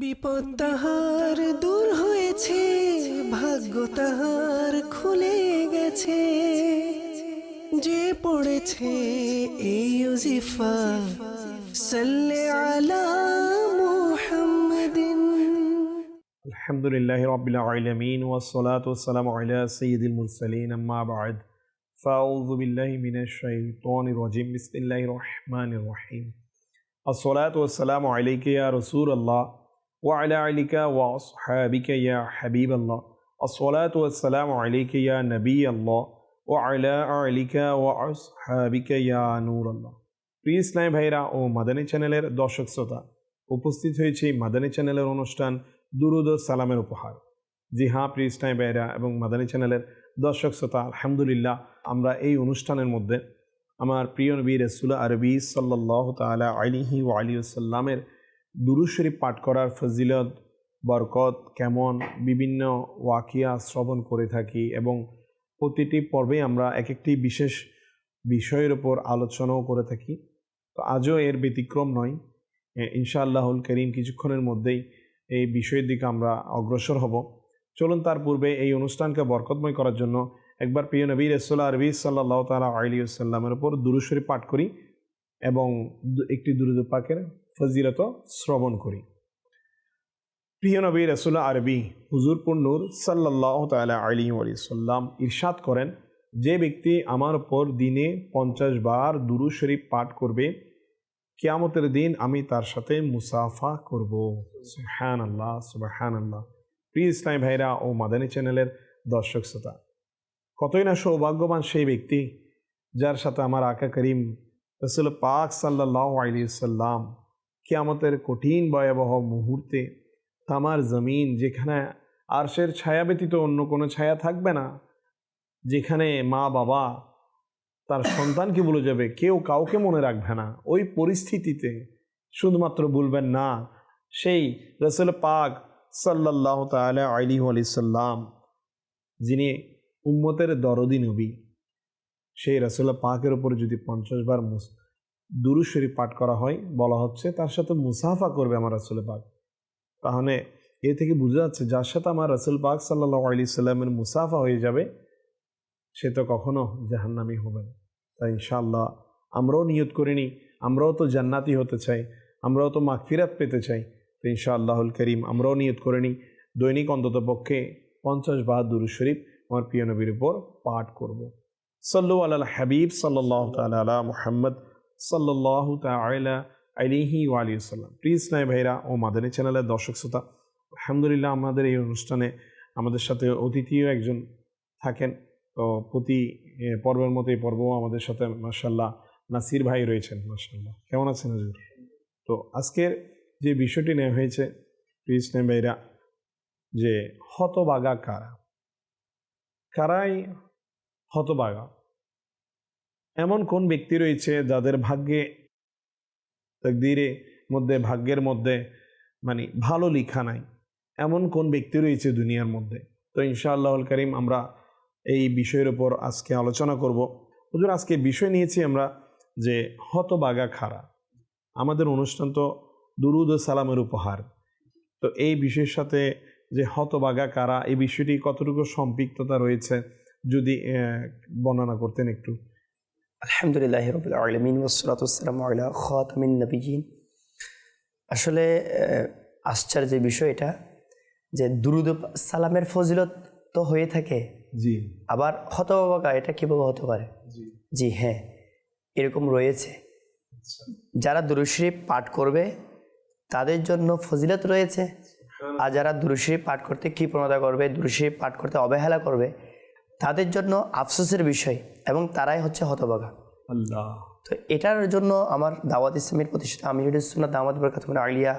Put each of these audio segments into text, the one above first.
বিপদ তাহার দূর হয়েছে ভাগ্য তাহার খুলে গেছে যে পড়েছে এই ইউজিফা সাল্লে আলা মুহাম্মাদিন الحمد لله رب العالمين والصلاة والسلام على سيد المرسلين أما بعد فأعوذ بالله من الشيطان الرجيم بسم الله الرحمن الرحيم الصلاة والسلام عليك يا رسول الله ওয়ালা আলিকা ওয়াস হাবিকা ইয়া হাবিব আল্লাহ আসসালাতু আসসালামু আলাইকা ইয়া নবী আল্লাহ ওয়ালা আলিকা ওয়াস হাবিকা ইয়া নূর আল্লাহ প্রিয় ইসলামী ভাইরা ও মাদানী চ্যানেলের দর্শক শ্রোতা, উপস্থিত হয়েছে মাদানী চ্যানেলের অনুষ্ঠান দুরুদ সালামের উপহার। জি হ্যাঁ প্রিয় ইসলামী ভাইরা এবং মাদানী চ্যানেলের দর্শক শ্রোতা, আলহামদুলিল্লাহ আমরা এই অনুষ্ঠানের মধ্যে আমার প্রিয় নবী রসুল আরবি সাল্লাহ তালা আলিহি ও আলিউসাল্লামের সাল্লামের শরীফ পাঠ করার ফজিলত, বরকত, কেমন বিভিন্ন ওয়াকিয়া শ্রবণ করে থাকি এবং প্রতিটি পর্বে আমরা এক একটি বিশেষ বিষয়ের উপর আলোচনাও করে থাকি। তো আজও এর ব্যতিক্রম নয়। ইনশাআল্লাহুল করিম কিছুক্ষণের মধ্যেই এই বিষয়ের দিকে আমরা অগ্রসর হব। চলুন তার পূর্বে এই অনুষ্ঠানকে বরকতময় করার জন্য একবার প্রিয় নবী রসুল্লাহ আরবি সাল্লাহ তালা আলী সাল্লামের উপর দুরুশ্বরী পাঠ করি এবং একটি দুরুদ পাকের ফজিলত শ্রবণ করি। প্রিয় নবী রসুল্লাহ আরবি হুজুরপুর নূর সাল্লাহ তালা আলী সাল্লাম ইরশাদ করেন, যে ব্যক্তি আমার উপর দিনে পঞ্চাশ বার দুরু শরীফ পাঠ করবে, কেয়ামতের দিন আমি তার সাথে মুসাফা করব। সুবহান আল্লাহ সুবহান আল্লাহ প্রিয় ইসলাম ভাইরা ও মাদানী চ্যানেলের দর্শক শ্রোতা, কতই না সৌভাগ্যবান সেই ব্যক্তি যার সাথে আমার আকা করিম রসুল পাক সাল্লাহ আলী সাল্লাম কিয়ামতের কঠিন ভয়াবহ মুহূর্তে তামার জমিন যেখানে আরশের ছায়া ব্যতীত অন্য কোনো ছায়া থাকবে না, যেখানে মা বাবা তার সন্তানকে বলে যাবে, কেউ কাউকে মনে রাখবে না। ওই পরিস্থিতিতে শুধুমাত্র বলবেন না, সেই রসুল পাক সাল্লাহ তালা আলী আলি সাল্লাম যিনি উম্মতের দরদি নবী, সেই রসুল্লাহ পাকের উপর যদি পঞ্চাশ বার মুস দুরু শরীফ পাঠ করা হয়, বলা হচ্ছে, তার সাথে মুসাফা করবে আমার রসুল পাক। তাহলে এ থেকে বোঝা যাচ্ছে, যার সাথে আমার রাসুল পাক সাল্লাহ আলি সাল্লামের মুসাফা হয়ে যাবে, সে তো কখনো জাহান্নামি হবে না। তাই ইনশাআল্লাহ আমরাও নিয়ত করিনি আমরাও তো জান্নাতি হতে চাই, আমরাও তো মাগফিরাত পেতে চাই। তো ইনশাআল্লাহুল করিম আমরাও নিয়ত করে নিই, দৈনিক অন্তত পক্ষে পঞ্চাশ বার দুরু শরীফ আমার প্রিয় নবীর উপর পাঠ করব। সাল্লু আল্লাহ হাবিব সাল্লাহ তালা মুহাম্মদ। সাল্লাহ তালা আলিহি ওয়ালি সাল্লাম প্রিয় ইসলাম ভাইরা ও মাদানী চ্যানেলের দর্শক শ্রোতা, আলহামদুলিল্লাহ আমাদের এই অনুষ্ঠানে আমাদের সাথে অতিথিও একজন থাকেন। তো প্রতি পর্বের মতো এই পর্বও আমাদের সাথে মার্শাল্লাহ নাসির ভাই রয়েছেন মার্শাল্লাহ কেমন আছেন হুজুর তো আজকের যে বিষয়টি নেওয়া হয়েছে প্রিয় ইসলাম ভাইরা, যে হতবাগা কারা? কারাই হতবাগা এমন কোন ব্যক্তি রয়েছে যাদের ভাগ্যে তকদিরে মধ্যে, ভাগ্যের মধ্যে মানে ভালো লেখা নাই? এমন কোন ব্যক্তি রয়েছে দুনিয়ার মধ্যে? তো ইনশাআল্লাহুল করিম আমরা এই বিষয়ের উপর আজকে আলোচনা করব। হুজুর, আজকে বিষয় নিয়েছি আমরা যে হতবাগা খারা। আমাদের অনুষ্ঠান তো দুরুদ সালামের উপহার। তো এই বিষয়ের সাথে যে হতবাগা কারা এই বিষয়টি কতটুকু সম্পৃক্ততা রয়েছে যদি বর্ণনা করতেন একটু। আলহামদুলিল্লাহ রবিল আলমিন ওসলাতাম আল্লাহ খাতামিন নবীন আসলে আশ্চর্যের বিষয় এটা যে দুরুদ সালামের ফজিলত তো হয়ে থাকে। জি। আবার হতবাকা এটা কীভাবে হতে পারে? জি। জি হ্যাঁ এরকম রয়েছে। যারা দুরুশরীফ পাঠ করবে তাদের জন্য ফজিলত রয়েছে। আর যারা দুরুশরীফ পাঠ করতে কী প্রণতা করবে দুরুশরীফ পাঠ করতে অবহেলা করবে তাদের জন্য আফসোসের বিষয়। এবং তারাই হচ্ছে হতবাগা আল্লাহ। তো এটার জন্য আমার দাওয়াত ইসলামের প্রতিষ্ঠাতা আমিরুল সুন্নাত দাওয়াত বরকাত আলিয়া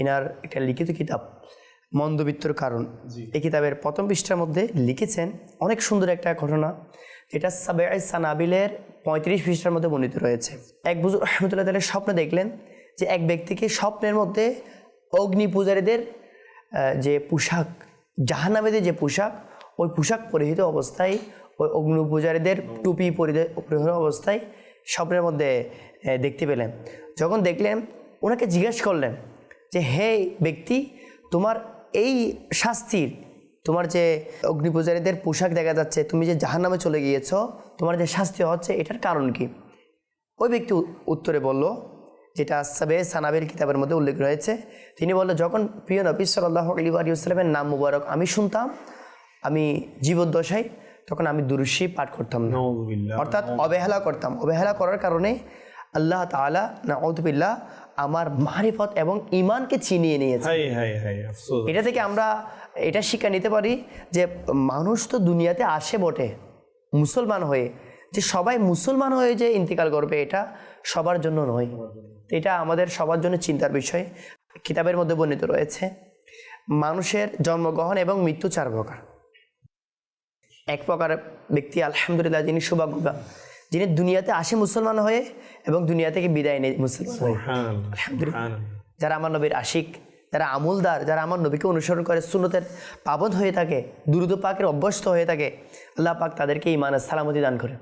এনার একটা লিখিত কিতাব মন্দবিত্তর কারণ এই কিতাবের প্রথম পৃষ্ঠার মধ্যে লিখেছেন অনেক সুন্দর একটা ঘটনা। এটা সাবে সানাবিলের পঁয়ত্রিশ পৃষ্ঠার মধ্যে বর্ণিত রয়েছে। এক বুজুর রহমতুল্লাহ তালের স্বপ্নে দেখলেন যে এক ব্যক্তিকে স্বপ্নের মধ্যে অগ্নি পূজারীদের যে পোশাক জাহান্নামেদের যে পোশাক ওই পোশাক পরিহিত অবস্থায় ওই অগ্নি পূজারীদের টুপি পরিধে- অবস্থায় স্বপ্নের মধ্যে দেখতে পেলেন। যখন দেখলেন, ওনাকে জিজ্ঞেস করলেন যে, হে ব্যক্তি, তোমার এই শাস্তির, তোমার যে অগ্নিপূজারীদের পোশাক দেখা যাচ্ছে, তুমি যে জাহান্নামে চলে গিয়েছো, তোমার যে শাস্তি হচ্ছে, এটার কারণ কি? ওই ব্যক্তি উত্তরে বলল, যেটা সাবে সানাবের কিতাবের মধ্যে উল্লেখ রয়েছে। তিনি বলল, যখন প্রিয় নবী সাল্লাহ আলী আলিউসালামের নাম মুবারক আমি শুনতাম, আমি জীবদ্দশায় তখন আমি দুরুশি পাঠ করতাম না। অর্থাৎ অবহেলা করতাম। অবহেলা করার কারণে আল্লাহ তাআলা না অদবিল্লা আমার মারিফত এবং ইমানকে চিনিয়ে নিয়েছে। এটা থেকে আমরা এটা শিক্ষা নিতে পারি যে মানুষ তো দুনিয়াতে আসে বটে মুসলমান হয়ে। যে সবাই মুসলমান হয়ে যে ইন্তিকাল করবে এটা সবার জন্য নয়। এটা আমাদের সবার জন্য চিন্তার বিষয়। কিতাবের মধ্যে বর্ণিত রয়েছে মানুষের জন্মগ্রহণ এবং মৃত্যু চার প্রকার। এক প্রকার ব্যক্তি আলহামদুলিল্লাহ যিনি সৌভাগ্যবান। যিনি দুনিয়াতে আসে মুসলমান হয়ে এবং দুনিয়া থেকে বিদায় নেই মুসলমান হয়ে। সুবহানাল্লাহ যারা আমার নবীর আশিক যারা আমুলদার যারা আমার নবীকে অনুসরণ করে সুন্নতের পাবন হয়ে থাকে দুরুদ পাকের অভ্যস্ত হয়ে থাকে আল্লাহ পাক তাদেরকে ইমানের সালামতি দান করে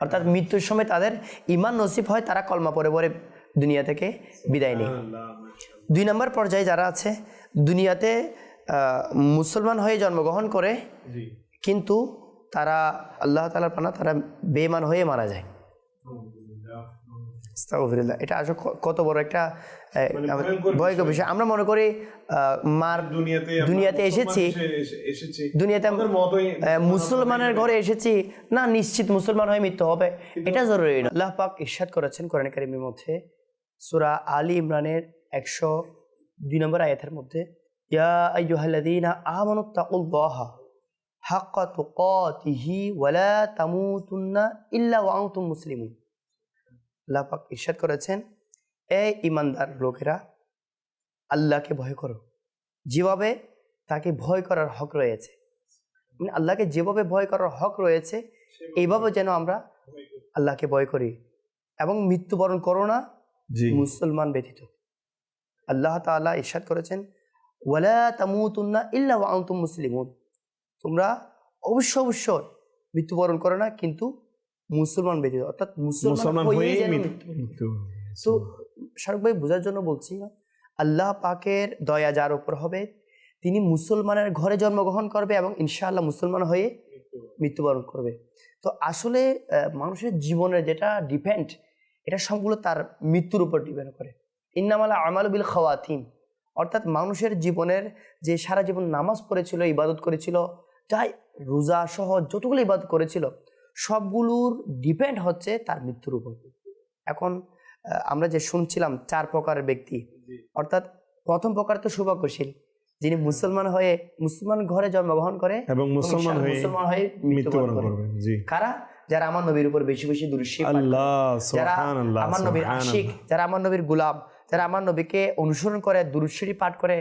অর্থাৎ মৃত্যুর সময় তাদের ইমান নসিব হয় তারা কলমা পরে পরে দুনিয়া থেকে বিদায় নেই দুই নম্বর পর্যায়ে যারা আছে দুনিয়াতে মুসলমান হয়ে জন্মগ্রহণ করে কিন্তু তারা আল্লাহ তালার পানা তারা বেমান হয়ে মারা যায়। এটা আসলে কত বড় একটা ভয়ঙ্কর বিষয়। আমরা মনে করি মার দুনিয়াতে দুনিয়াতে এসেছি। দুনিয়াতে মুসলমানের ঘরে এসেছি। না নিশ্চিত মুসলমান হয়ে মৃত্যু হবে। এটা জরুরি না। আল্লাহ পাক ইরশাদ করেছেন কোরআন কারিমের মধ্যে সূরা আলী ইমরানের একশো দুই নম্বর আয়াতের মধ্যে ইয়া আইয়ুহাল্লাযীনা আমানু তাকুল্লাহা। হাক্কা তুকাতিহি ওয়ালা তামুতুন্না ইল্লা ওয়া আনতুম মুসলিমুন। আল্লাহ পাক ইরশাদ করেছেন এ ইমানদার লোকেরা আল্লাহকে ভয় করো। যেভাবে তাকে ভয় করার হক রয়েছে মানে আল্লাহকে যেভাবে ভয় করার হক রয়েছে এইভাবে যেন আমরা আল্লাহকে ভয় করি এবং মৃত্যুবরণ করো না মুসলমান ব্যতীত। আল্লাহ তাআলা ইরশাদ করেছেন ওয়ালা তামুতুন্না ইল্লা ওয়া আনতুম মুসলিমুন। তোমরা অবশ্য অবশ্যই মৃত্যুবরণ করো না কিন্তু মুসলমান ব্যতীত অর্থাৎ মুসলমান হয়ে। তো শাহরুখ ভাই বোঝার জন্য বলছি আল্লাহ পাকের দয়া যার উপর হবে তিনি মুসলমানের ঘরে জন্মগ্রহণ করবে এবং ইনশাআল্লাহ মুসলমান হয়ে মৃত্যুবরণ করবে। তো আসলে মানুষের জীবনের যেটা ডিপেন্ড এটা সবগুলো তার মৃত্যুর উপর ডিপেন্ড করে। ইন্নামালা আমাল বিল খাওয়াতিম। অর্থাৎ মানুষের জীবনের যে সারা জীবন নামাজ পড়েছিল ইবাদত করেছিল যাই রোজা সহ যতগুলো ইবাদত করেছিল সবগুলোর ডিপেন্ড হচ্ছে তার মৃত্যুর উপর। এখন আমরা যে শুনছিলাম চার প্রকারের ব্যক্তি অর্থাৎ প্রথম প্রকার তো সৌভাগ্যশীল যিনি মুসলমান হয়ে মুসলমান ঘরে জন্মগ্রহণ করে এবং মুসলমান হয়ে মুসলমান হয়ে মৃত্যুবরণ মৃত্যুবরণ করে করবেন জি। কারা? যারা আমার নবীর উপর বেশি বেশি দুরুশি যারা সুবহানাল্লাহ আমার নবীর আশিক যারা আমার নবীর গুলাম যারা আমার নবীকে অনুসরণ করে দুরুশ্বরী পাঠ করে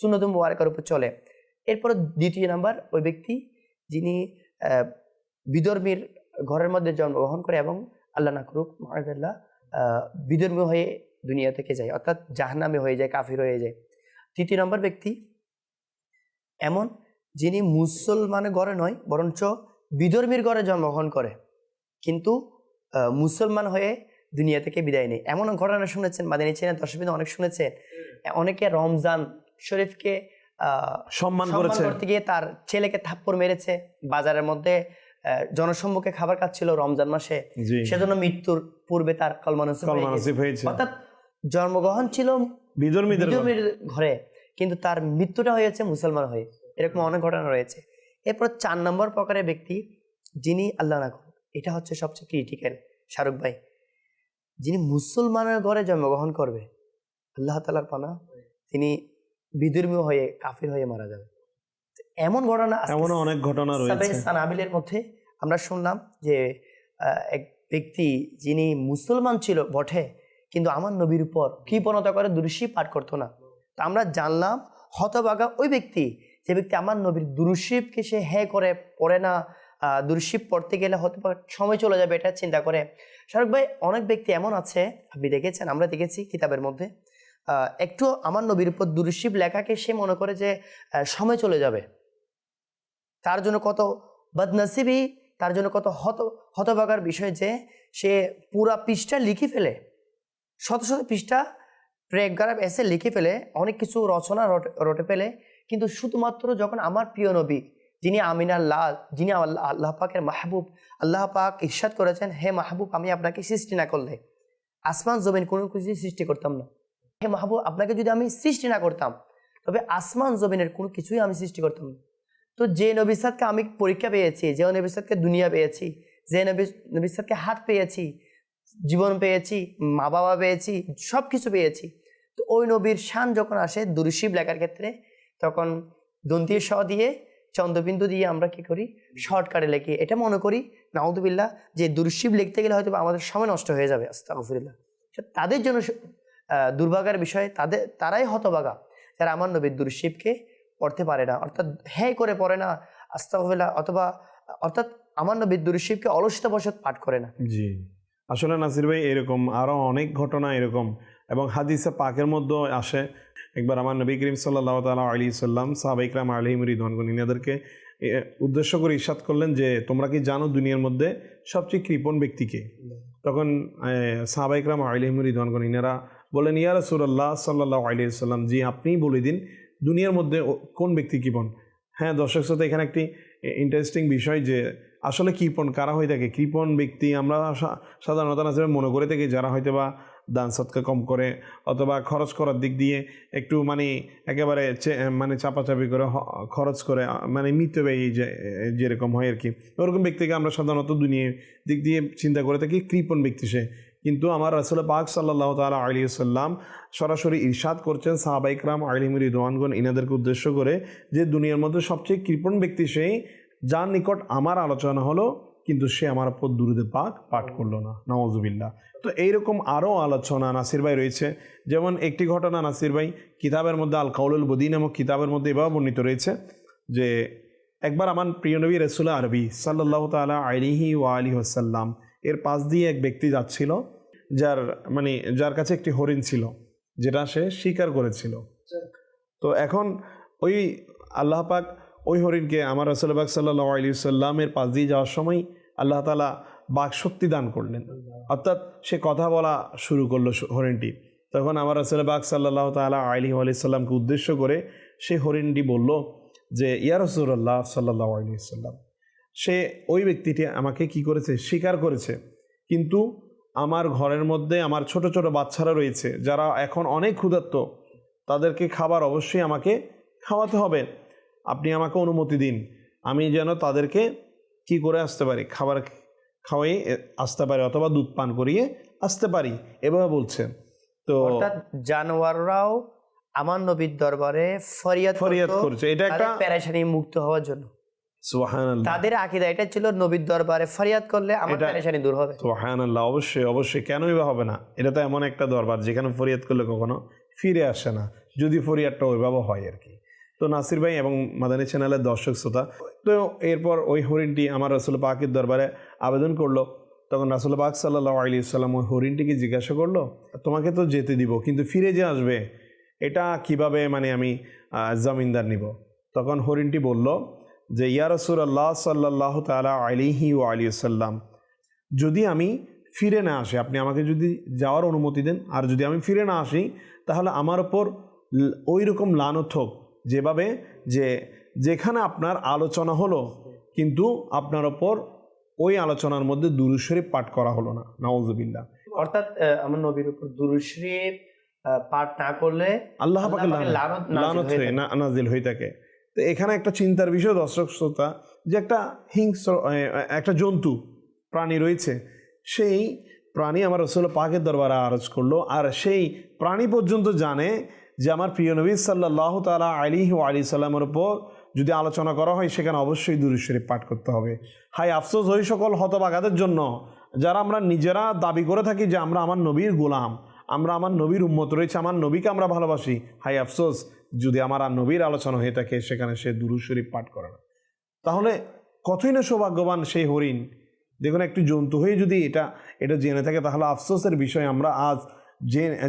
সুন্নত মুবারকের উপর চলে। এরপর দ্বিতীয় নাম্বার ওই ব্যক্তি যিনি আহ, বিধর্মীর ঘরের মধ্যে জন্মগ্রহণ করে এবং আল্লাহ না করুক মহাদাল্লাহ বিধর্মী হয়ে দুনিয়া থেকে যায় অর্থাৎ জাহান্নামে হয়ে যায় কাফির হয়ে যায়। তৃতীয় নম্বর ব্যক্তি এমন যিনি মুসলমানের ঘরে নয় বরঞ্চ বিধর্মীর ঘরে জন্মগ্রহণ করে কিন্তু মুসলমান হয়ে দুনিয়া থেকে বিদায় নেই এমন ঘটনা শুনেছেন মাদিনী চেনা দর্শকবিন্দু অনেক শুনেছেন। অনেকে রমজান শরীফকে সম্মান করেছে। করতে গিয়ে তার ছেলেকে থাপ্পড় মেরেছে। বাজারের মধ্যে জনসম্মুখে খাবার খাচ্ছিল রমজান মাসে। সেজন্য মৃত্যুর পূর্বে তার কলমানসিব হয়ে হয়েছে। অর্থাৎ জন্মগ্রহণ ছিল বিধর্মীদের ঘরে। কিন্তু তার মৃত্যুটা হয়েছে মুসলমান হয়ে। এরকম অনেক ঘটনা রয়েছে। এরপর চার নম্বর প্রকারের ব্যক্তি যিনি আল্লাহ না এটা হচ্ছে সবচেয়ে ক্রিটিক্যাল শাহরুখ ভাই যিনি মুসলমানের ঘরে জন্মগ্রহণ করবে আল্লাহ তালার পানা তিনি বিধর্মী হয়ে কাফির হয়ে মারা যাবে। এমন ঘটনা এমন অনেক ঘটনা রয়েছে। সানাবিলের মধ্যে আমরা শুনলাম যে এক ব্যক্তি যিনি মুসলমান ছিল বটে কিন্তু আমার নবীর উপর কৃপণতা করে দুরুশি পাঠ করতো না। তো আমরা জানলাম হতবাগা ওই ব্যক্তি যে ব্যক্তি আমার নবীর দুরুশিবকে সে হ্যাঁ করে পড়ে না দুরুশিব পড়তে গেলে হয়তো সময় চলে যাবে এটা চিন্তা করে। শাহরুখ ভাই অনেক ব্যক্তি এমন আছে আপনি দেখেছেন আমরা দেখেছি কিতাবের মধ্যে। একটু আমার নবীর উপর দুরুশিব লেখাকে সে মনে করে যে সময় চলে যাবে। তার জন্য কত বদনসিবি, তার জন্য কত হত, হতভাগার বিষয় যে, সে পুরা পৃষ্ঠা লিখে ফেলে। শত শত পৃষ্ঠা প্রেগারাব এসে লিখে ফেলে, অনেক কিছু রচনা রট- ফেলে। কিন্তু শুধুমাত্র যখন আমার প্রিয় নবী, যিনি আমিনার লাল যিনি আল্লাহ আল্লাহ পাকের মাহবুব, আল্লাহ পাক ইরশাদ করেছেন, হে মাহবুব, আমি আপনাকে সৃষ্টি না করলে, আসমান, জমিন কোনো কিছু সৃষ্টি করতাম না। হে মাহবুব, আপনাকে যদি আমি সৃষ্টি না করতাম, তবে আসমান জমিনের কোনো কিছুই আমি সৃষ্টি করতাম তো যে নবিসাদকে আমি পরীক্ষা পেয়েছি, যে নবিসাদকে দুনিয়া পেয়েছি, যে নবী নবিসাদকে হাত পেয়েছি, জীবন পেয়েছি মা বাবা পেয়েছি সব কিছু পেয়েছি, তো ওই নবীর শান যখন আসে দুরুশিব লেখার ক্ষেত্রে, তখন দন্তীয় স দিয়ে, চন্দ্রবিন্দু দিয়ে আমরা কি করি? শর্টকাটে লেখি। এটা মনে করি নাউদুবিল্লাহ যে দুরুশিব লিখতে গেলে হয়তো আমাদের সময় নষ্ট হয়ে যাবে। আস্তাগফিরুল্লাহ। তাদের জন্য দুর্ভাগার বিষয় তাদের তারাই হতবাগা যারা আমার নবীর দুরুশিবকে পড়তে পারে না অর্থাৎ হ্যাঁ করে পড়ে না আস্তাগফিরুল্লাহ অথবা অর্থাৎ আমার নবীর দুরুশিবকে অলসতাবশত পাঠ করে না। জি। আসলে নাসির ভাই এরকম আরও অনেক ঘটনা এরকম এবং হাদিসা পাকের মধ্যে আসে। একবার আমার নবী করিম সাল্লাহ তালা আলী সাল্লাম সাহাবাইকরাম আলহিম রিদওয়ানগণ ইনাদেরকে উদ্দেশ্য করে ইরশাদ করলেন যে তোমরা কি জানো দুনিয়ার মধ্যে সবচেয়ে কৃপণ ব্যক্তিকে তখন সাহাবাইকরাম আলহিম রিদওয়ানগণ ইনারা বলেন, ইয়া রসুল্লাহ সাল্লাহ আলী সাল্লাম জি, আপনিই বলে দিন দুনিয়ার মধ্যে কোন ব্যক্তি কৃপণ হ্যাঁ দর্শক শ্রোতা, এখানে একটি ইন্টারেস্টিং বিষয় যে আসলে কৃপণ কারা হয়ে থাকে কৃপণ ব্যক্তি আমরা সাধারণত নাসির মনে করে থাকি যারা হয়তো বা দান সৎকা কম করে অথবা খরচ করার দিক দিয়ে একটু মানে একেবারে মানে চাপাচাপি করে খরচ করে মানে মিতব্যয়ী যে যেরকম হয় আর কি। ওরকম ব্যক্তিকে আমরা সাধারণত দুনিয়া দিক দিয়ে চিন্তা করে থাকি কৃপণ ব্যক্তি সে? কিন্তু আমার রাসুল পাক সাল্লাহ তালা আলী সাল্লাম সরাসরি ইরশাদ করছেন সাহাবাইকরাম আলিমির রিদওয়ানগণ ইনাদেরকে উদ্দেশ্য করে যে দুনিয়ার মধ্যে সবচেয়ে কৃপণ ব্যক্তি সেই যার নিকট আমার আলোচনা হলো, কিন্তু সে আমার উপর দুরুদে পাক পাঠ করল না। নওয়াজুবিল্লাহ তো এইরকম আরও আলোচনা নাসির ভাই রয়েছে। যেমন একটি ঘটনা নাসির ভাই কিতাবের মধ্যে আল কাউলুল বদিন নামক কিতাবের মধ্যে এভাবে বর্ণিত রয়েছে যে, একবার আমার প্রিয় নবী রসুল্লাহ আরবি সাল্লাহ তালা আলিহি ওয়া আলী ওসাল্লাম এর পাশ দিয়ে এক ব্যক্তি যাচ্ছিল, যার মানে যার কাছে একটি হরিণ ছিল, যেটা সে স্বীকার করেছিল। তো এখন ওই আল্লাহ পাক ওই হরিণকে আমার রসুলবাক সাল্লাহ আলী সাল্লামের পাশ দিয়ে যাওয়ার সময় আল্লাহ তালা বাক শক্তি দান করলেন। অর্থাৎ সে কথা বলা শুরু করল হরিণটি। তখন আমার রসুলবাক সাল্লাহ তালা আলী আলাইসাল্লামকে উদ্দেশ্য করে সে হরিণটি বলল যে, ইয়া রসুল্লাহ সাল্লাহ আলী সাল্লাম সে ওই ব্যক্তিটি আমাকে কি করেছে? স্বীকার করেছে। কিন্তু আমার ঘরের মধ্যে আমার ছোট ছোট বাচ্চারা রয়েছে যারা এখন অনেক ক্ষুধার্ত তাদেরকে খাবার অবশ্যই আমাকে খাওয়াতে হবে। আপনি আমাকে অনুমতি দিন। আমি যেন তাদেরকে কি করে আসতে পারি? খাবার খাওয়াই আসতে পারি অথবা দুধ পান করিয়ে আসতে পারি। এভাবে বলছেন তো অর্থাৎ জানোয়াররাও আমার নবীর দরবারে ফরিয়াদ ফরিয়াদ করছে। এটা একটা পেরেশানি মুক্ত হওয়ার জন্য। তাদের আকিদা এটা ছিল নবীর দরবারে ফরিয়াদ করলে আমার পেরেশানি দূর হবে। সুবহানাল্লাহ অবশ্যই অবশ্যই কেনই বা হবে না? এটা তো এমন একটা দরবার যেখানে ফরিয়াদ করলে কখনো ফিরে আসে না যদি ফরিয়াদটা ওইভাবে হয় আর কি। তো নাসির ভাই এবং মাদানী চ্যানেলের দর্শক শ্রোতা তো এরপর ওই হরিণটি আমার রসুল পাকের দরবারে আবেদন করল। তখন রাসুল পাক সাল্লাহ আলী সাল্লাম ওই হরিণটিকে জিজ্ঞাসা করল তোমাকে তো যেতে দিব কিন্তু ফিরে যে আসবে এটা কীভাবে মানে আমি জামিনদার নিব? তখন হরিণটি বলল যে ইয়া রসুল আল্লাহ সাল্লাহ তালা আলিহি ও আলী সাল্লাম যদি আমি ফিরে না আসি আপনি আমাকে যদি যাওয়ার অনুমতি দেন আর যদি আমি ফিরে না আসি তাহলে আমার ওপর ওই রকম লানত হোক যেভাবে যে যেখানে আপনার আলোচনা হলো কিন্তু আপনার ওপর ওই আলোচনার মধ্যে দুরুদ শরীফ পাঠ করা হলো না। নওয়াজবিল্লা অর্থাৎ আমার নবীর উপর আহ, পাঠ না করলে আল্লাহ লানত হয়ে না- নাজিল হয়ে থাকে। তো এখানে একটা চিন্তার বিষয়, দর্শক শ্রোতা, যে একটা হিংস্র একটা জন্তু, প্রাণী রয়েছে, সেই প্রাণী আমার রসুল পাকের দরবারে আরজ করল, আর সেই প্রাণী পর্যন্ত জানে যে আমার প্রিয় নবী সাল্লাহ তালা আলী আলী সাল্লামের উপর যদি আলোচনা করা হয়, সেখানে অবশ্যই শরীফ পাঠ করতে হবে। হাই আফসোস, ওই সকল হতবাগাদের জন্য যারা আমরা নিজেরা দাবি করে থাকি যে আমরা আমার নবীর গোলাম, আমরা আমার নবীর উম্মত রয়েছে, আমার নবীকে আমরা ভালোবাসি। হাই আফসোস যদি আমার আর নবীর আলোচনা হয়ে থাকে, সেখানে সে দুরুদ শরীফ পাঠ করে না। তাহলে কতই না সৌভাগ্যবান সেই হরিণ। দেখুন, একটি জন্তু হয়ে যদি এটা এটা জেনে থাকে, তাহলে আফসোসের বিষয় আমরা আজ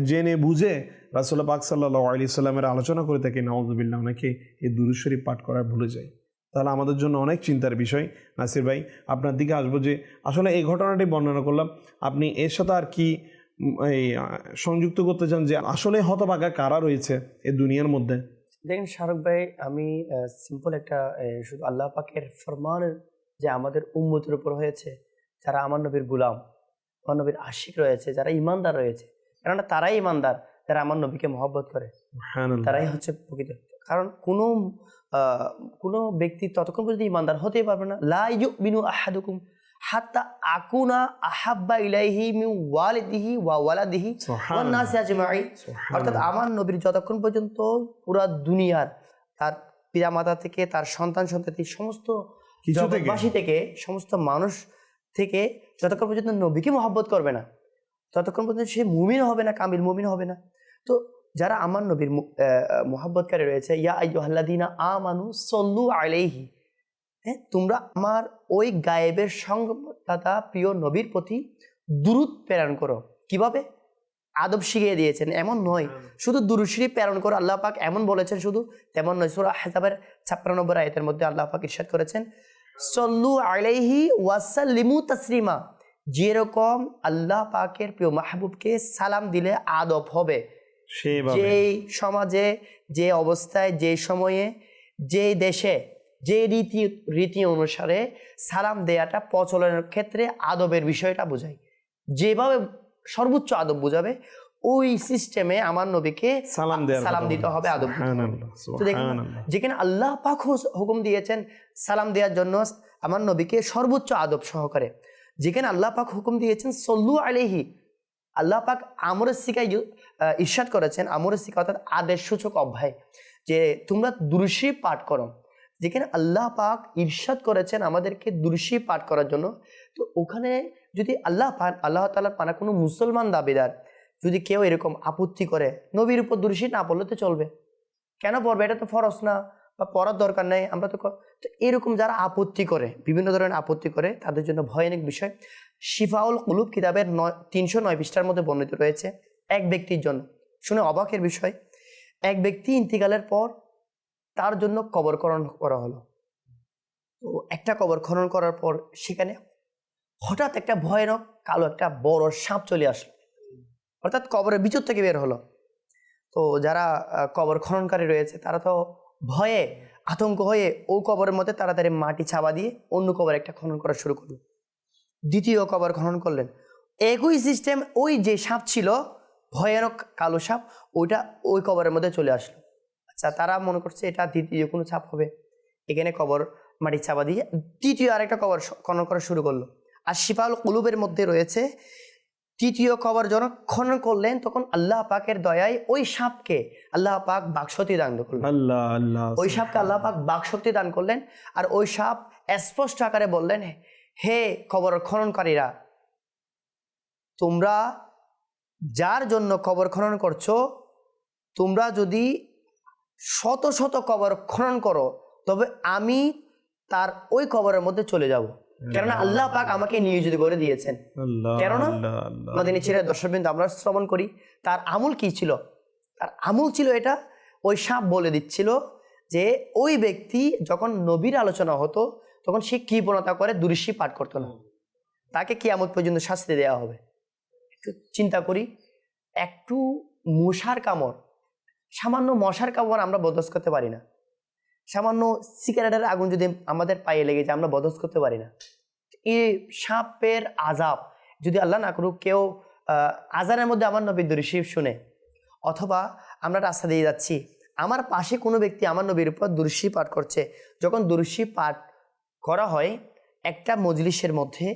জেনে বুঝে রাসুল্লাহ পাক সাল্লাহ আলি সাল্লামের আলোচনা করে থাকি নওয়াজবিল্লাহ অনেকে এই শরীফ পাঠ করার ভুলে যায়। তাহলে আমাদের জন্য অনেক চিন্তার বিষয়। নাসির ভাই, আপনার দিকে আসব যে, আসলে এই ঘটনাটি বর্ণনা করলাম। আপনি এর সাথে আর কি এই সংযুক্ত করতে চান যে আসলে হতভাগা কারা রয়েছে এই দুনিয়ার মধ্যে? দেখেন শাহরুখ ভাই আমি সিম্পল একটা শুধু আল্লাহ পাকের ফরমান যে আমাদের উম্মতের উপর হয়েছে যারা আমার নবীর গুলাম আমার নবীর আশিক রয়েছে যারা ইমানদার রয়েছে কেননা তারাই ইমানদার যারা আমার নবীকে মহব্বত করে। তারাই হচ্ছে প্রকৃত কারণ কোনো কোনো ব্যক্তি ততক্ষণ পর্যন্ত ইমানদার হতেই পারবে না। লা ইউমিনু আহাদুকুম। হাত্তা আকুনা আহাব্বা ইলাইহি মিন ওয়ালিদিহি ওয়া ওয়ালাদিহি সুবহানাল্লাহ। নাসি আজমাইন। অর্থাৎ আমার নবীর যতক্ষণ পর্যন্ত পুরা দুনিয়ার তার পিতামাতা থেকে তার সন্তান সন্ততি সমস্ত কিছু থেকে? জগৎবাসী থেকে সমস্ত মানুষ থেকে যতক্ষণ পর্যন্ত নবীকে মহব্বত করবে না ততক্ষণ পর্যন্ত সে মুমিন হবে না কামিল মুমিন হবে না। তো যারা আমার নবীর মহব্বতকারী রয়েছে ইয়া আইয়ুহাল্লাযীনা আমানু সল্লু আলাইহি তোমরা আমার ওই গায়েবের সংবাদদাতা প্রিয় নবীর প্রতি দূরত প্রেরণ করো। কীভাবে? আদব শিখিয়ে দিয়েছেন এমন নয়। শুধু দুরুশ্রী প্রেরণ করো আল্লাহ পাক এমন বলেছেন শুধু তেমন নয় সুরা হেজাবের ছাপ্পান্ন নম্বর আয়তের মধ্যে আল্লাহ পাক ইরশাদ করেছেন সল্লু আলাইহি ওয়াসাল্লিমু তাসলিমা। যেরকম আল্লাহ পাকের প্রিয় মাহবুবকে সালাম দিলে আদব হবে। যেই সমাজে যে অবস্থায় যে সময়ে যে দেশে যে রীতি রীতি অনুসারে সালাম দেয়াটা প্রচলনের ক্ষেত্রে আদবের বিষয়টা বোঝায়। যেভাবে সর্বোচ্চ আদব বোঝাবে ওই সিস্টেমে আমার নবীকে সালাম সালাম দিতে হবে আদব তো দেখুন যেখানে আল্লাহ পাক হুকুম দিয়েছেন সালাম দেওয়ার জন্য আমার নবীকে সর্বোচ্চ আদব সহকারে। যেখানে আল্লাহ পাক হুকুম দিয়েছেন সল্লু আলিহি আল্লাহ পাক আমরের শিকায় ইরশাদ করেছেন আমরের শিকা অর্থাৎ আদেশ সূচক অভ্যায় যে তোমরা দুরুশি পাঠ করো। যেখানে আল্লাহ পাক ইরশাদ করেছেন আমাদেরকে দুরুশি পাঠ করার জন্য, তো ওখানে যদি আল্লাহ পান, আল্লাহ তালার পানা কোনো মুসলমান দাবিদার যদি কেউ এরকম আপত্তি করে, নবীর উপর দুরুশি না পড়লে তো চলবে। কেন পড়বে? এটা তো ফরজ না বা পড়ার দরকার নেই, আমরা তো তো এরকম যারা আপত্তি করে, বিভিন্ন ধরনের আপত্তি করে, তাদের জন্য ভয়ানক বিষয়। শিফাউল কুলুব কিতাবের নয়, তিনশো নয় পৃষ্ঠার মধ্যে বর্ণিত রয়েছে, এক ব্যক্তির জন্য। শুনে অবাকের বিষয়, এক ব্যক্তি ইন্তিকালের পর তার জন্য কবর খনন করা হলো। তো একটা কবর খনন করার পর সেখানে হঠাৎ একটা ভয়ানক কালো একটা বড় সাপ চলে আসলো। অর্থাৎ কবরের ভিতর থেকে বের হলো। তো যারা কবর খননকারী রয়েছে, তারা তো ভয়ে আতঙ্ক হয়ে ও কবরের মধ্যে তাড়াতাড়ি মাটি ছাবা দিয়ে অন্য কবর একটা খনন করা শুরু করল। দ্বিতীয় কবর খনন করলেন। একই সিস্টেম ওই যে সাপ ছিল, ভয়ানক কালো সাপ, ওইটা ওই কবরের মধ্যে চলে আসলো। আচ্ছা তারা মনে করছে এটা দ্বিতীয় কোনো সাপ হবে। এখানে কবর মাটি চাপা দিয়ে তৃতীয় আরেকটা কবর খনন করা শুরু করল। আর শিফাউল কুলুবের মধ্যে রয়েছে তৃতীয় কবর। যখন খনন করলেন তখন আল্লাহ পাকের দয়ায় ওই সাপকে আল্লাহ পাক বাকশক্তি দান করলেন। আল্লাহ আল্লাহ ওই সাপকে আল্লাহ পাক বাকশক্তি দান করলেন। আর ওই সাপ স্পষ্ট আকারে বললেন হে কবর খননকারীরা তোমরা যার জন্য কবর খনন করছ তোমরা যদি শত শত কবর খনন করো তবে আমি তার ওই কবরের মধ্যে চলে যাব। কেননা আল্লাহ। পাক আমাকে নিয়োজিত করে দিয়েছেন। কেননা মাদিনী ছেড়ে দর্শকবৃন্দ আমরা শ্রবণ করি তার আমল কি ছিল? তার আমল ছিল এটা ওই সাপ বলে দিচ্ছিল যে ওই ব্যক্তি যখন নবীর আলোচনা হতো তখন সে কৃপণতা করে দুরুশি পাঠ করতো না। তাকে কি কিয়ামত পর্যন্ত শাস্তি দেওয়া হবে। একটু চিন্তা করি একটু মশার কামড় সামান্য মশার কামড় আমরা বদস করতে পারি না। সামান্য সিগারেটের আগুন যদি আমাদের পায়ে লেগে যায়, আমরা বদস করতে পারি না। এই সাপের আজাব যদি আল্লাহ না করুক, কেউ আজানের মধ্যে আমার নবীর দৃশ্যি শুনে, অথবা আমরা রাস্তা দিয়ে যাচ্ছি, আমার পাশে কোনো ব্যক্তি আমার নবীর উপর দুরুশি পাঠ করছে, যখন দুরুশি পাঠ করা হয়, একটা মজলিসের মধ্যে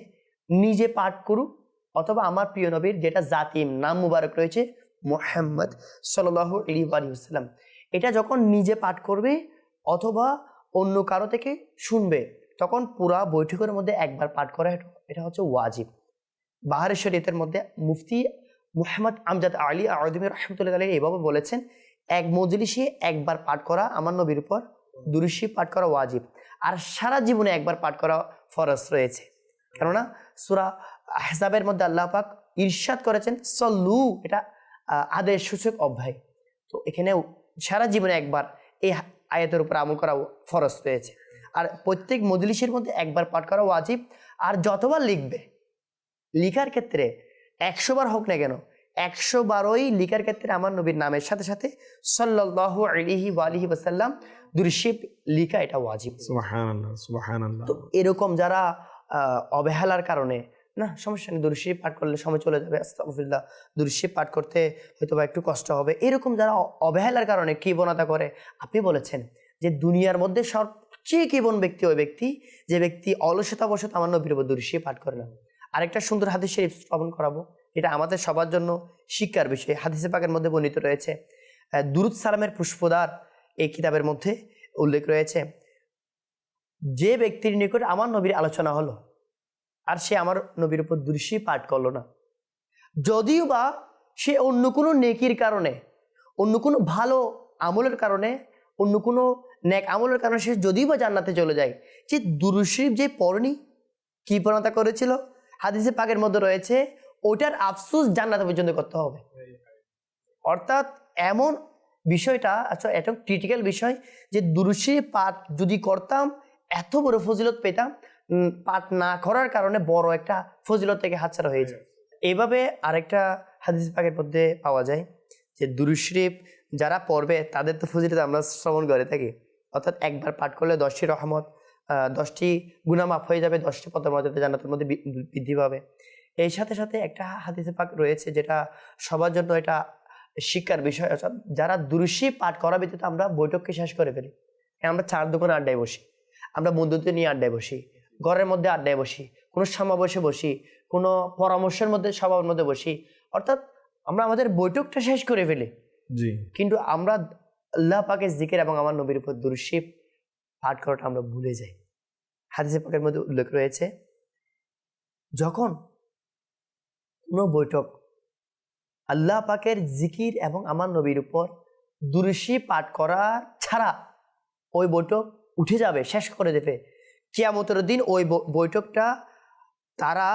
নিজে পাঠ করুক, অথবা আমার প্রিয় নবীর যেটা জাতিম নাম মুবারক রয়েছে মোহাম্মদ সাল্লাহ আলিউসালাম এটা যখন নিজে পাঠ করবে অথবা অন্য কারও থেকে শুনবে, তখন পুরা বৈঠকের মধ্যে একবার পাঠ করা এটা- হচ্ছে ওয়াজিব। বাহারের শরীয়তের মধ্যে মুফতি মুহাম্মদ আমজাদ আলী আউদ্দিন রহমতুল্লাহ আলী এভাবে বলেছেন, এক মজলিসে একবার পাঠ করা আমার নবীর উপর দুরুশি পাঠ করা ওয়াজিব। আর সারা জীবনে একবার পাঠ করা ফরজ রয়েছে। কেননা সুরা হেসাবের মধ্যে আল্লাহ পাক ইরশাদ করেছেন, সল্লু, এটা আদেশ সূচক অভ্যায়। তো এখানেও সারা জীবনে একবার এই আয়াতের উপর আমল করা ফরজ রয়েছে আর প্রত্যেক মজলিসের মধ্যে একবার পাঠ করা ওয়াজিব। আর যতবার লিখবে লিখার ক্ষেত্রে একশো বার হোক না কেন একশো বারোই লিখার ক্ষেত্রে আমার নবীর নামের সাথে সাথে সাল্লাহ আলিহি ওয়ালিহি ওসাল্লাম দুরশিব লিখা এটা ওয়াজিব। তো এরকম যারা অবহেলার কারণে না, সমস্যা নেই দুরশি পাঠ করলে সময় চলে যাবে, আস্তাগফিরুল্লাহ। দুরশি পাঠ করতে হয়তো বা একটু কষ্ট হবে। এরকম যারা অবহেলার কারণে কৃপণতা করে, আপনি বলেছেন যে দুনিয়ার মধ্যে সবচেয়ে কৃপণ ব্যক্তি ওই ব্যক্তি, যে ব্যক্তি অলসতাবশত আমার নবীর উপর দুরশি পাঠ করে না। আরেকটা সুন্দর হাদিস শরীফ শ্রবণ করাবো, এটা আমাদের সবার জন্য শিক্ষার বিষয়। হাদিসে পাকের মধ্যে বর্ণিত রয়েছে দুরুদ সালামের পুষ্পদার এই কিতাবের মধ্যে উল্লেখ রয়েছে, যে ব্যক্তির নিকট আমার নবীর আলোচনা হলো আর সে আমার নবীর উপর দৃশ্যি পাঠ করল না। যদিও বা সে অন্য কোনো নেকির কারণে, অন্য কোনো ভালো আমলের কারণে, অন্য কোনো নেক আমলের কারণে সে যদিও বা জান্নাতে চলে যায় যে দুরুশরীফ যে পড়নি, কি প্রণতা করেছিল? হাদিসে পাকের মধ্যে রয়েছে ওটার আফসোস জান্নাতে পর্যন্ত করতে হবে। অর্থাৎ এমন বিষয়টা আচ্ছা এটা ক্রিটিক্যাল বিষয় যে দুরুশি পাঠ যদি করতাম, এত বড় ফজিলত পেতাম পাঠ না করার কারণে বড় একটা ফজিলত থেকে হাতছাড়া হয়ে যায়। এইভাবে আরেকটা হাদিস পাকের মধ্যে পাওয়া যায় যে দুরুশরীফ যারা পড়বে তাদের তো ফজিলত আমরা শ্রবণ করে থাকি। অর্থাৎ একবার পাঠ করলে দশটি রহমত দশটি গুণা মাফ হয়ে যাবে, দশটি পদ মর্যাদা জান্নাতের মধ্যে বৃদ্ধি পাবে। এই সাথে সাথে একটা হাদিসে পাক রয়েছে যেটা সবার জন্য এটা শিক্ষার বিষয়। অর্থাৎ যারা দুরুশি পাঠ করা ব্যতীত আমরা বৈঠককে শেষ করে ফেলি। আমরা চার দোকানে আড্ডায় বসি, আমরা বন্ধুত্ব নিয়ে আড্ডায় বসি ঘরের মধ্যে আড্ডায় বসি কোনো সমাবেশে বসি কোনো পরামর্শের মধ্যে সবার মধ্যে বসি। অর্থাৎ আমরা আমাদের বৈঠকটা শেষ করে ফেলি। জি। কিন্তু আমরা আল্লাহ পাকের জিকির এবং আমার নবীর উপর দুরুশি পাঠ করাটা আমরা ভুলে যাই। হাদিসে পাকের মধ্যে উল্লেখ রয়েছে যখন কোনো বৈঠক আল্লাহ পাকের জিকির এবং আমার নবীর উপর দুরুশি পাঠ করা ছাড়া ওই বৈঠক উঠে যাবে শেষ করে দেবে কিয়ামতের দিন ওই বৈঠকটা তারা,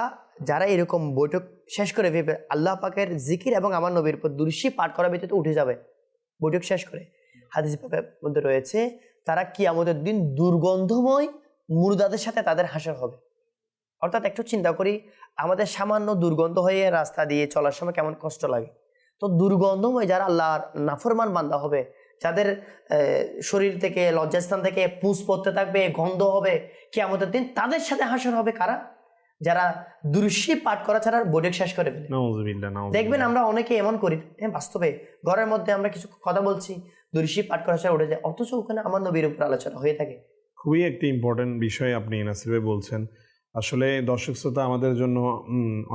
যারা এরকম বৈঠক শেষ করে ভেবে আল্লাহ পাকের জিকির এবং আমার নবীর উপর দুরুশি পাঠ করা ব্যতীত উঠে যাবে, বৈঠক শেষ করে। হাদিস মধ্যে রয়েছে, তারা কিয়ামতের দিন দুর্গন্ধময় মুর্দাদের সাথে তাদের হাসর হবে। অর্থাৎ একটু চিন্তা করি, আমাদের সামান্য দুর্গন্ধ হয়ে রাস্তা দিয়ে চলার সময় কেমন কষ্ট লাগে? তো দুর্গন্ধময় যারা আল্লাহর নাফরমান বান্দা হবে যাদের শরীর থেকে লজ্জাস্থান থেকে পুষ পড়তে থাকবে গন্ধ হবে কি আমাদের দিন তাদের সাথে হাসর হবে কারা? যারা দুরুশি পাঠ করা ছাড়া বৈঠক শেষ করে ফেলে। দেখবেন আমরা অনেকে এমন করি হ্যাঁ বাস্তবে ঘরের মধ্যে আমরা কিছু কথা বলছি দুরুশি পাঠ করা ছাড়া উঠে যায় অথচ ওখানে আমার নবীর উপর আলোচনা হয়ে থাকে। খুবই একটি ইম্পর্টেন্ট বিষয় আপনি ভাই বলছেন। আসলে দর্শক শ্রোতা আমাদের জন্য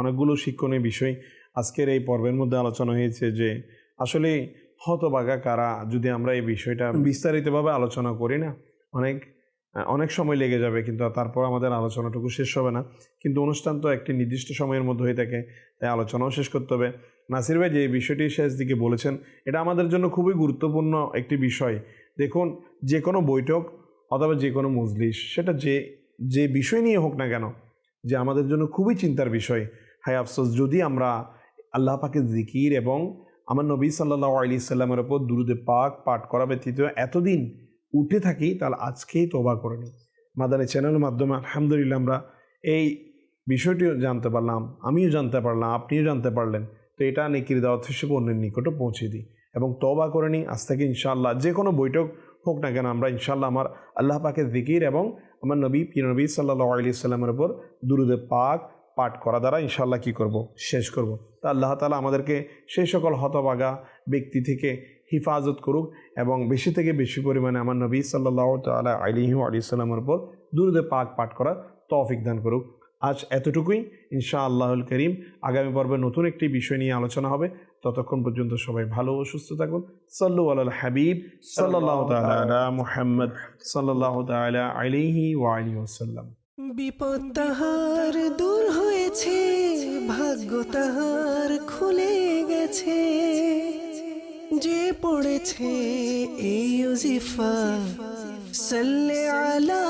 অনেকগুলো শিক্ষণীয় বিষয় আজকের এই পর্বের মধ্যে আলোচনা হয়েছে যে আসলে হতবাগা কারা যদি আমরা এই বিষয়টা বিস্তারিতভাবে আলোচনা করি না অনেক অনেক সময় লেগে যাবে কিন্তু তারপর আমাদের আলোচনাটুকু শেষ হবে না। কিন্তু অনুষ্ঠান তো একটি নির্দিষ্ট সময়ের মধ্যে হয়ে থাকে তাই আলোচনাও শেষ করতে হবে। নাসির ভাই যে বিষয়টি শেষ দিকে বলেছেন এটা আমাদের জন্য খুবই গুরুত্বপূর্ণ একটি বিষয়। দেখুন যে কোনো বৈঠক অথবা যে কোনো মজলিস সেটা যে যে বিষয় নিয়ে হোক না কেন যে আমাদের জন্য খুবই চিন্তার বিষয়। হায় আফসোস যদি আমরা আল্লাহ পাকের জিকির এবং আমার নবী সাল্লাহ আলি সাল্লামের ওপর দুরুদে পাক পাঠ করা ব্যতীত এতদিন উঠে থাকি, তাহলে আজকেই তোবা করে নিই। মাদানী চ্যানেলের মাধ্যমে আলহামদুলিল্লাহ আমরা এই বিষয়টিও জানতে পারলাম, আমিও জানতে পারলাম, আপনিও জানতে পারলেন। তো এটা নেকির দাওয়াত হিসেবে অন্যের নিকটও পৌঁছে দিই এবং তবা করে নিই। আজ থেকে ইনশাআল্লাহ যে কোনো বৈঠক হোক না কেন আমরা ইনশাআল্লাহ আমার আল্লাহ পাকের জিকির এবং আমার নবী, পীর নবী সাল্লাহ আলি সাল্লামের উপর দুরুদে পাক পাঠ করা দ্বারা ইনশাল্লাহ কি করব? শেষ করব। তা আল্লাহ তালা আমাদেরকে সেই সকল হতবাগা ব্যক্তি থেকে হিফাজত করুক এবং বেশি থেকে বেশি পরিমাণে আমার নবী সাল্লাহ তালা আলিহু আলি সাল্লামের উপর দুরুদে পাক পাঠ করার তৌফিক দান করুক। আজ এতটুকুই। ইনশা আল্লাহুল করিম। আগামী পর্বে নতুন একটি বিষয় নিয়ে আলোচনা হবে। ততক্ষণ পর্যন্ত সবাই ভালো ও সুস্থ থাকুন। সাল্লু আল হাবিব। সাল্লাহ তালা মুহাম্মদ। সাল্লাহ তালা আলিহি ওয়ালি ওসাল্লাম বিপদ দূর ভাগ্য তাহার খুলে গেছে। যে পড়েছে এই ইউজিফা সাল্লে আলা